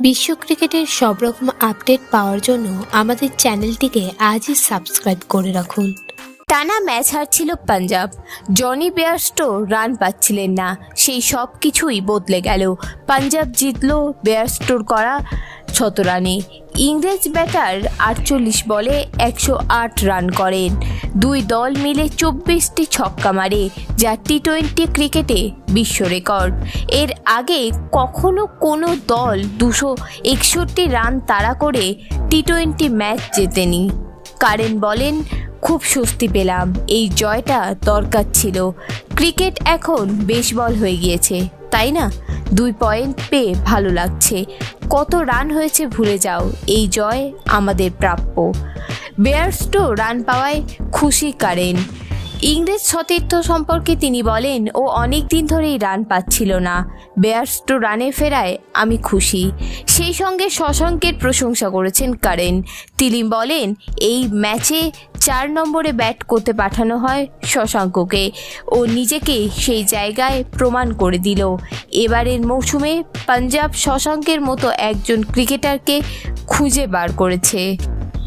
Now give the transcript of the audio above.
বিশ্ব ক্রিকেটের সব রকম আপডেট পাওয়ার জন্য আমাদের চ্যানেলটিকে আজই সাবস্ক্রাইব করে রাখুন। টানা ম্যাচ হারছিল পাঞ্জাব। জনি বেয়ারস্টো রান পাচ্ছিলেন না। সেই সব কিছুই বদলে গেল। পাঞ্জাব জিতল বেয়ারস্টোর করা শতরানে ইংরেজ ব্যাটার আটচল্লিশ বলে একশো আট রান করেন। দুই দল মিলে চব্বিশটি ছক্কা মারে, যা টি টোয়েন্টি ক্রিকেটে বিশ্ব রেকর্ড। এর আগে কখনো কোনো দল দুশো একষট্টি রান তাড়া করে টি টোয়েন্টি ম্যাচ জেতেনি। কারেন বলেন, খুব স্বস্তি পেলাম, এই জয়টা দরকার ছিল। ক্রিকেট এখন বেসবল হয়ে গিয়েছে। তাই না? দুই পয়েন্ট পেয়ে ভালো লাগছে। কত রান হয়েছে ভুলে যাও, এই জয় আমাদের প্রাপ্য। বেয়ারস্টো রান পাওয়ায় খুশি কারেন। ইংরেজ সতীর্থ সম্পর্কে তিনি বলেন, ও অনেক দিন ধরেই রান পাচ্ছিল না। বেয়ারস্টো রানে ফেরায় আমি খুশি। সেই সঙ্গে শশাঙ্কের প্রশংসা করেছেন কারেন। তিনি বলেন, এই ম্যাচে চার নম্বরে ব্যাট করতে পাঠানো হয় শশাঙ্ককে। ও নিজেকে সেই জায়গায় প্রমাণ করে দিল। এবারের মৌসুমে পাঞ্জাব শশাঙ্কের মতো একজন ক্রিকেটারকে খুঁজে বার করেছে।